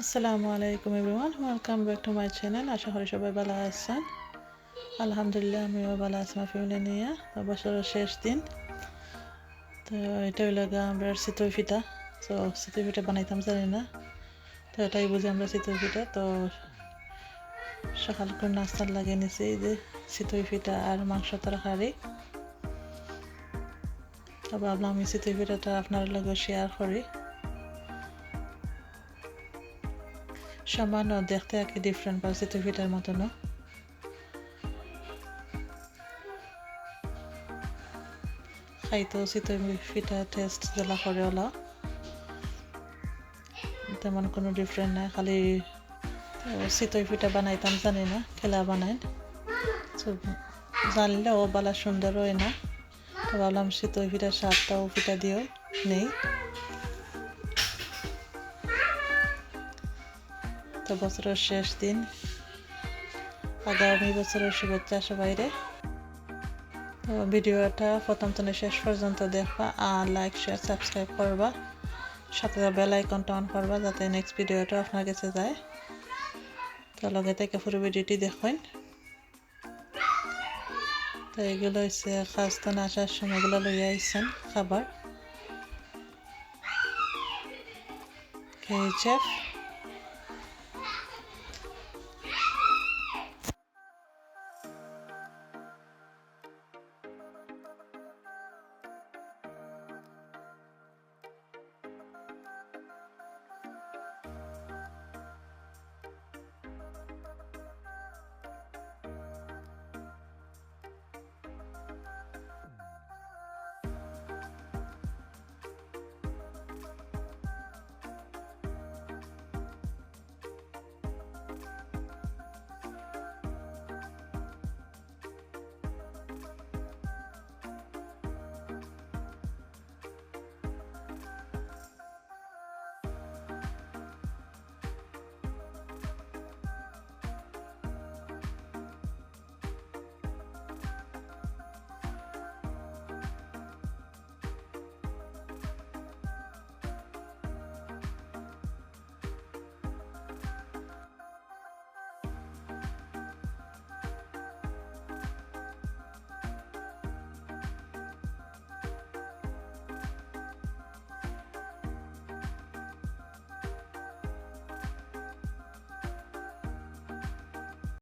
আসসালামু আলাইকুম everyone, welcome back to my channel. আশা করি সবাই ভালো আছেন। আলহামদুলিল্লাহ, আমিও ভালো আছি আমার ফ্যামিলি নিয়ে। তো বছরের শেষ দিন। তো এটা হইল গা আমরা চিতই পিঠা। তো চিতই পিঠা বানাইতাম, জানি না। তো এটাই বুঝি আমরা চিতই পিঠা। তো সকাল করে নাস্তার লাগিয়ে নিছি যে চিতই পিঠা আর মাংস তরকারি। তো ভাবলাম আমি চিতই ফিটাটা আপনার লগে শেয়ার করি। সামান্য দেখতে একই ডিফারেন্ট বা চিতই পিঠার মতনও খাইতেও চিতই পিঠা টেস্ট জ্বালা করে ওলা। তেমন কোনো ডিফারেন্ট নাই, খালি চিতই পিঠা বানাইতাম, জানি না, খেলা বানাই। ও বালা সুন্দর হয় না। তো ভাবলাম চিতই পিঠার স্বাদটাও পিঠা দিয়েও নেই। তো বছরের শেষ দিন। আগামী বছরের শুভেচ্ছা সবাইরে। তো ভিডিওটা প্রথম থেকে শেষ পর্যন্ত দেখবা আর লাইক শেয়ার সাবস্ক্রাইব করবা। সাথে বেল আইকনটা অন করবা যাতে নেক্সট ভিডিওটা আপনার কাছে যায়। তো লগে থেকে পুরো ভিডিওটি দেখুন। তো এগুলো হচ্ছে খাস্তান আসার সময় এগুলো লইয়া আইসেন খাবার। খেয়েছে